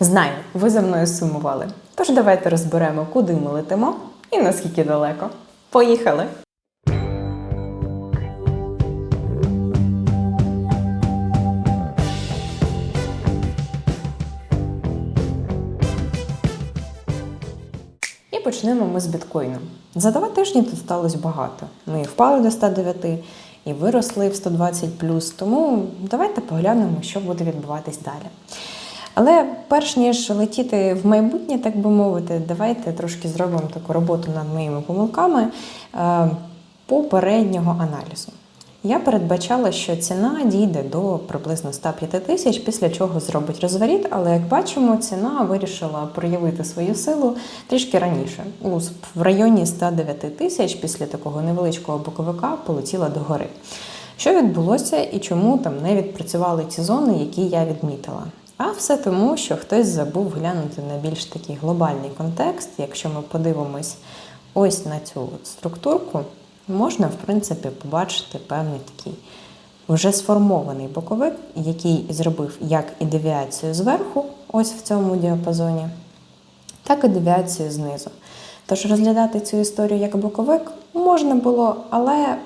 Знаю, ви за мною сумували. Тож давайте розберемо, куди ми летимо і наскільки далеко. Поїхали! І почнемо ми з біткоїном. За два тижні тут сталося багато. Ми і впали до 109 і виросли в 120 тому давайте поглянемо, що буде відбуватись далі. Але перш ніж летіти в майбутнє, так би мовити, давайте трошки зробимо таку роботу над моїми помилками е, попереднього аналізу. Я передбачала, що ціна дійде до приблизно 105 тисяч, після чого зробить розворіт, але як бачимо, ціна вирішила проявити свою силу трішки раніше. У в районі 109 тисяч після такого невеличкого боковика полетіла догори. Що відбулося і чому там не відпрацювали ті зони, які я відмітила? А все тому, що хтось забув глянути на більш такий глобальний контекст. Якщо ми подивимось ось на цю структурку, можна в принципі побачити певний такий вже сформований боковик, який зробив як і девіацію зверху, ось в цьому діапазоні, так і девіацію знизу. Тож розглядати цю історію як боковик можна було, але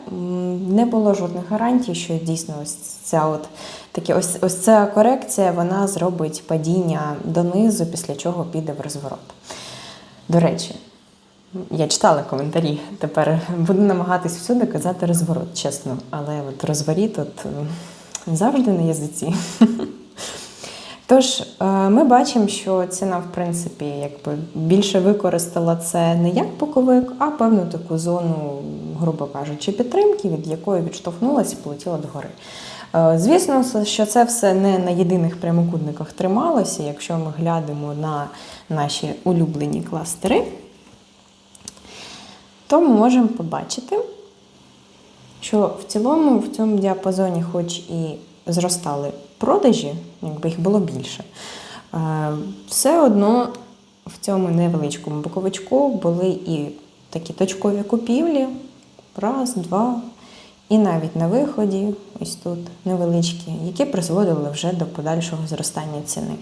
не було жодних гарантій, що дійсно ось ця от такі ось, ось ця корекція вона зробить падіння донизу, після чого піде в розворот. До речі, я читала коментарі. Тепер буду намагатись всюди казати розворот, чесно. Але от розворіт от завжди на язиці. Тож е, ми бачимо, що ціна, в принципі, якби більше використала це не як боковик, а певну таку зону, грубо кажучи, підтримки, від якої відштовхнулася і полетіла догори. Е, Звісно, що це все не на єдиних прямокутниках трималося. Якщо ми глянемо на наші улюблені кластери, то ми можемо побачити, що в цілому в цьому діапазоні, хоч і зростали продажі, якби їх було більше, е, все одно в цьому невеличкому боковичку були і такі точкові купівлі, раз, два, і навіть на виході, ось тут невеличкі, які призводили вже до подальшого зростання ціни.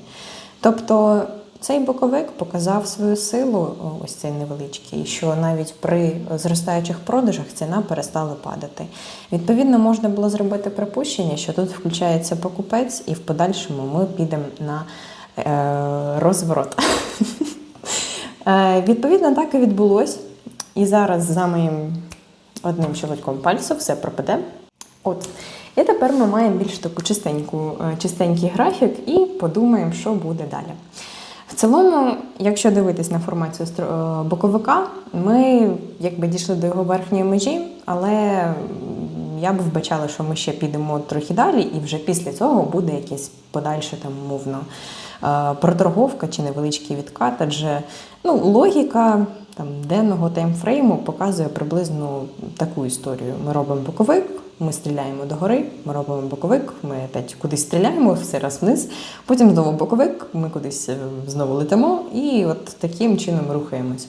Тобто цей боковик показав свою силу, ось цей невеличкий, що навіть при зростаючих продажах ціна перестала падати. Відповідно, можна було зробити припущення, що тут включається покупець, і в подальшому ми підемо на е, розворот. Е, Відповідно, так і відбулось. І зараз за моїм одним щелчком пальцю все пропаде. От. І тепер ми маємо більш таку чистеньку, е, чистенький графік і подумаємо, що буде далі. Цілому, якщо дивитись на формацію е, боковика, ми якби дійшли до його верхньої межі, але я б вбачала, що ми ще підемо трохи далі, і вже після цього буде якесь подальше там мовно е, проторговка чи невеличкий відкат, адже ну, логіка там, денного таймфрейму показує приблизно таку історію. Ми робимо боковик, ми стріляємо догори, ми робимо боковик, ми опять кудись стріляємо, все раз вниз, потім знову боковик, ми кудись е, знову летимо і от таким чином рухаємось.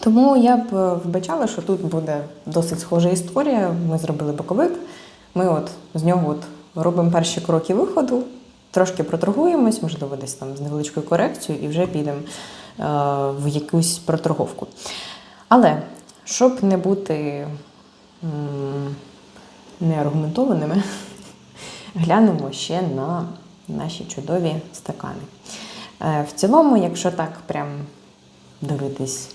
Тому я б е, вбачала, що тут буде досить схожа історія. Ми зробили боковик, ми от з нього от робимо перші кроки виходу, трошки проторгуємось, можливо, десь там з невеличкою корекцією, і вже підемо е, в якусь проторговку. Але щоб не бути м, неаргументованими, глянемо ще на наші чудові стакани. Е, В цілому, якщо так прям дивитись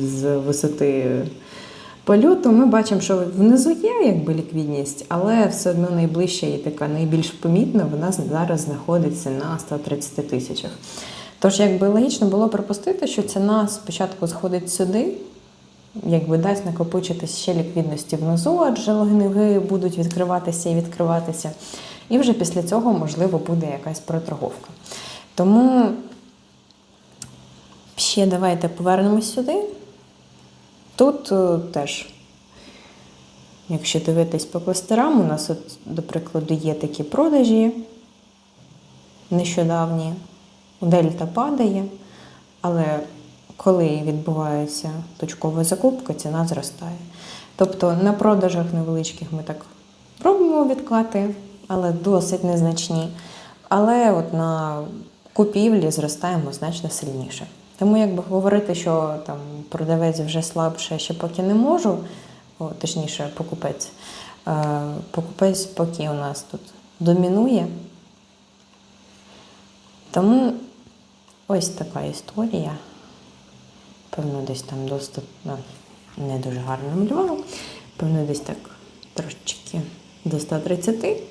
з висоти польоту, ми бачимо, що внизу є якби ліквідність, але все одно найближча і така найбільш помітна, вона зараз знаходиться на 130 тисячах. Тож, якби логічно було припустити, що ціна спочатку сходить сюди, якби дасть накопичитись ще ліквідності внизу, адже логіни будуть відкриватися і відкриватися. І вже після цього, можливо, буде якась проторговка. Тому ще давайте повернемось сюди. Тут е, теж, якщо дивитись по кластерам, у нас, от, до прикладу, є такі продажі нещодавні, дельта падає, але коли відбувається точкова закупка, ціна зростає. Тобто на продажах невеличких ми так робимо відкати, але досить незначні. але от на купівлі зростаємо значно сильніше. Тому якби говорити, що там продавець вже слабше, ще поки не можу, о, точніше, покупець. Е, покупець поки у нас тут домінує. Тому ось така історія. Певно, десь там досить ну, не дуже гарно малювала. Певно, десь так трошечки до 130.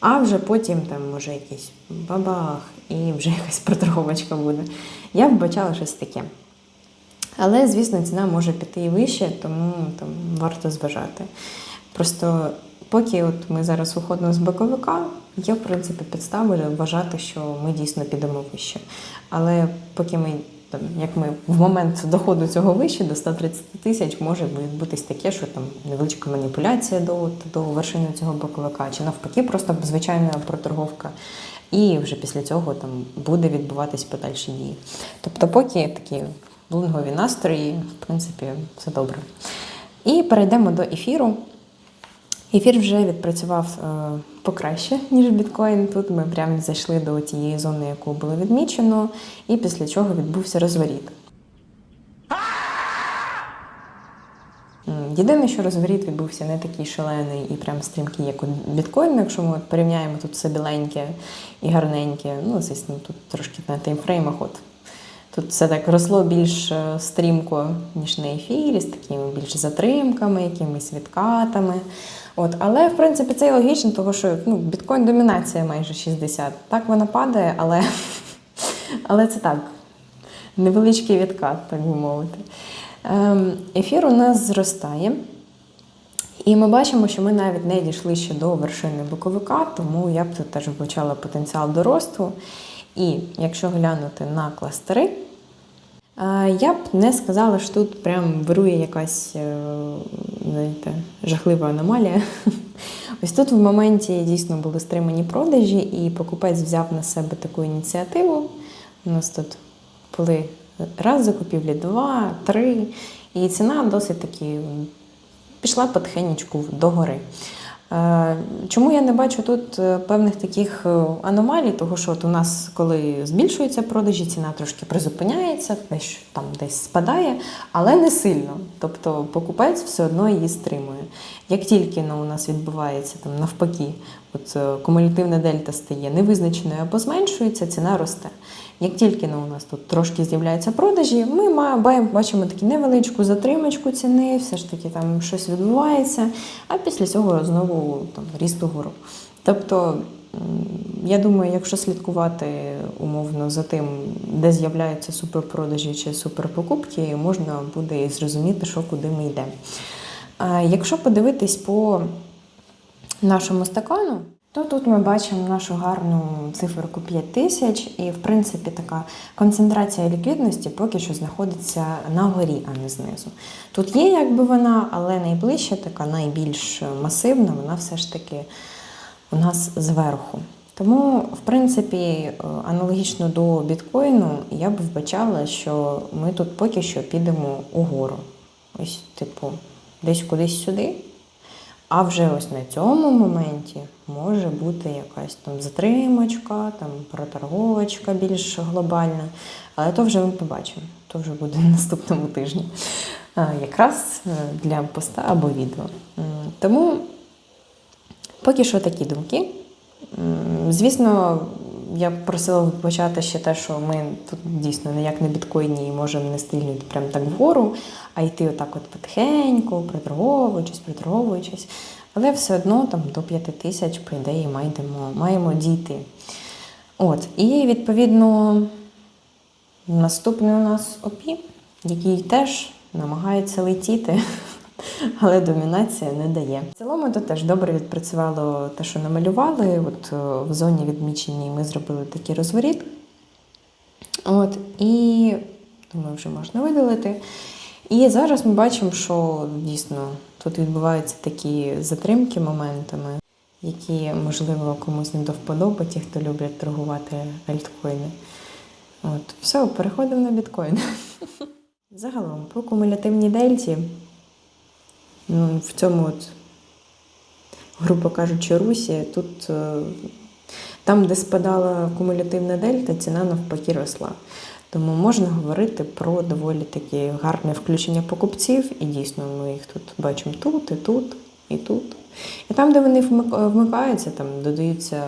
А вже потім там може якийсь бабах і вже якась проторговочка буде. Я вбачала щось таке. Але, звісно, ціна може піти і вище, тому там варто зважати. Просто поки от ми зараз виходимо з боковика, є в принципі підстави вважати, що ми дійсно підемо вище. Але поки ми там, як ми в момент доходу цього вище до 130 тисяч, може відбутись таке, що там невеличка маніпуляція до, до вершини цього боковика, чи навпаки, просто звичайна проторговка. І вже після цього там буде відбуватись подальші дії. Тобто, поки такі лунгові настрої, в принципі, все добре. І перейдемо до ефіру. Ефір вже відпрацював е, покраще, ніж біткоін. Тут ми прямо зайшли до тієї зони, яку було відмічено, і після чого відбувся розворіт. Єдине, що розворіт відбувся не такий шалений і прям стрімкий, як у біткоін, якщо ми порівняємо тут все біленьке і гарненьке. Ну, звісно, тут трошки на таймфреймах. От. Тут все так росло більш е, стрімко, ніж на ефірі, з такими більш затримками, якимись відкатами. От. Але, в принципі, це і логічно, тому що ну, біткоін домінація майже 60. Так вона падає, але, але це так. Невеличкий відкат, так би мовити. Ем, Ефір у нас зростає. І ми бачимо, що ми навіть не дійшли ще до вершини боковика, тому я б тут теж вбачала потенціал до росту. І якщо глянути на кластери, е, я б не сказала, що тут прям вирує якась е, знаєте, жахлива аномалія. Ось тут в моменті дійсно були стримані продажі, і покупець взяв на себе таку ініціативу. У нас тут були раз закупівлі, два, три. І ціна досить таки пішла потихенечку догори. Е, Чому я не бачу тут е, певних таких е, аномалій, тому що от у нас, коли збільшуються продажі, ціна трошки призупиняється, десь там десь спадає, але не сильно. Тобто покупець все одно її стримує. Як тільки ну, у нас відбувається там навпаки, от кумулятивна дельта стає невизначеною або зменшується, ціна росте. Як тільки ну, у нас тут трошки з'являються продажі, ми ма- ба- бачимо таку невеличку затримочку ціни, все ж таки там щось відбувається, а після цього знову там ріст угору. Тобто, я думаю, якщо слідкувати умовно за тим, де з'являються суперпродажі чи суперпокупки, можна буде і зрозуміти, що куди ми йдемо. Якщо подивитись по нашому стакану, то тут ми бачимо нашу гарну циферку 5 тисяч, і в принципі така концентрація ліквідності поки що знаходиться на горі, а не знизу. Тут є якби вона, але найближча, така найбільш масивна, вона все ж таки у нас зверху. Тому, в принципі, е, аналогічно до біткоїну, я б вбачала, що ми тут поки що підемо угору. Ось, типу, десь кудись сюди. А вже ось на цьому моменті може бути якась там затримочка, там проторговочка більш глобальна. Але то вже ми побачимо. То вже буде на наступному тижні. Якраз е, для поста або відео. Тому поки що такі думки. Звісно, я б просила почати ще те, що ми тут дійсно ніяк не біткоїні і можемо не стрільнути прямо так вгору, а йти отак от потихеньку, приторговуючись, приторговуючись. Але все одно там до 5 тисяч, по ідеї, маємо, маємо дійти. От. І відповідно наступний у нас ОПІ, який теж намагається летіти, але домінація не дає. В цілому то теж добре відпрацювало те, що намалювали. От е, в зоні відміченій ми зробили такий розворіт. От, і думаю, вже можна видалити. І зараз ми бачимо, що дійсно тут відбуваються такі затримки моментами, які, можливо, комусь не до вподоби, ті, хто люблять торгувати альткоїни. От, все, переходимо на біткоін. Загалом, по кумулятивній дельті, в цьому, от, грубо кажучи, русі, тут е, Там, де спадала кумулятивна дельта, ціна навпаки росла. Тому можна говорити про доволі таке гарне включення покупців, і дійсно ми їх тут бачимо тут, і тут, і тут. І там, де вони вмик- вмикаються, там додаються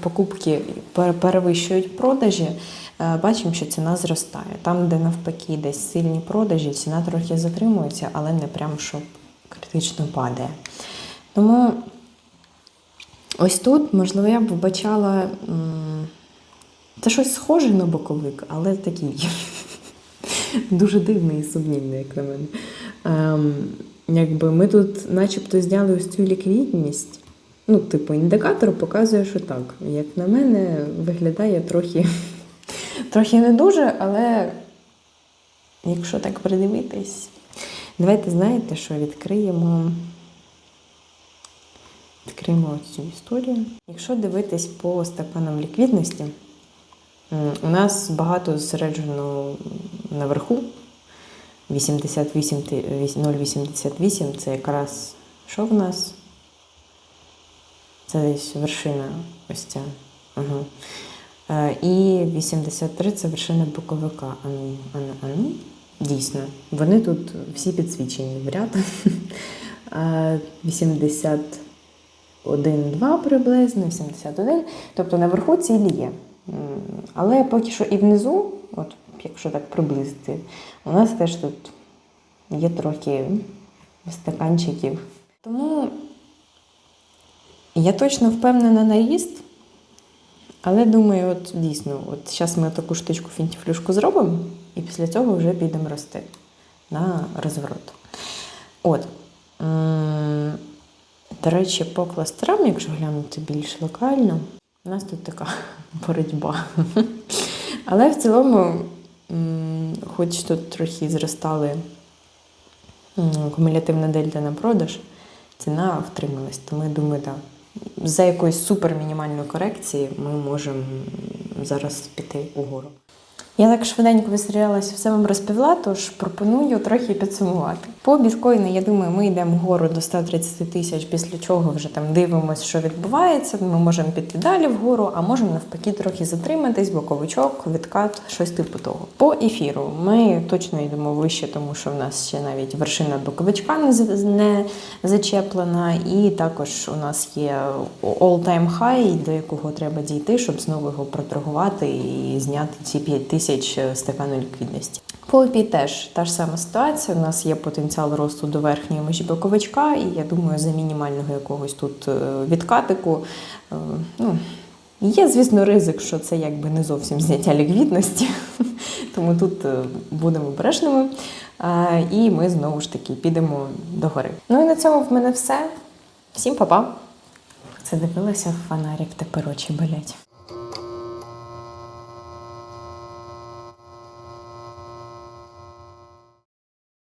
покупки, пер- перевищують продажі, е, бачимо, що ціна зростає. Там, де навпаки десь сильні продажі, ціна трохи затримується, але не прям щоб критично падає. Тому ось тут, можливо, я б вбачала. Це щось схоже на боковик, але такий дуже дивний і сумнівний, як на мене. Ем, якби ми тут начебто зняли ось цю ліквідність. Ну, типу, індикатор показує, що так. Як на мене, виглядає трохи, трохи не дуже, але якщо так придивитись, давайте знаєте, що відкриємо. Відкриємо цю історію. Якщо дивитись по стаканам ліквідності, у нас багато зосереджено наверху. 88, 0,88 це якраз що в нас? Це десь вершина ось ця. Угу. І 83 це вершина боковика. Ану, ану, ану. Дійсно, вони тут всі підсвічені в ряд. Е, 81, 2 приблизно, 71. Тобто наверху цілі є. Але поки що і внизу, от якщо так приблизити, у нас теж тут є трохи стаканчиків. Тому я точно впевнена на ріст, але думаю, от дійсно, от зараз ми таку штучку фінтіфлюшку зробимо, і після цього вже підемо рости на розворот. От. До речі, по кластерам, якщо глянути більш локально, у нас тут така боротьба. Але в цілому, хоч тут трохи зростали кумулятивна дельта на продаж, ціна втрималась. Тому я думаю, так. За якоїсь супермінімальної корекції ми можемо зараз піти угору. Я так швиденько вистрілялася, все вам розповіла, тож пропоную трохи підсумувати. По біткоїну, я думаю, ми йдемо вгору до 130 тисяч, після чого вже там дивимося, що відбувається. Ми можемо піти далі вгору, а можемо навпаки трохи затриматись, боковичок, відкат, щось типу того. По ефіру ми точно йдемо вище, тому що в нас ще навіть вершина боковичка не, зачеплена, і також у нас є all-time high, до якого треба дійти, щоб знову його проторгувати і зняти ці 5 тисяч стакану ліквідності. По ОПІ теж та ж сама ситуація. У нас є потенціал росту до верхньої межі боковичка, і я думаю, за мінімального якогось тут е, відкатику. е, Ну, Є, звісно, ризик, що це якби не зовсім зняття ліквідності, тому тут е, будемо обережними. Е, І ми знову ж таки підемо догори. Ну і на цьому в мене все. Всім па-па! Це дивилася в тепер очі болять.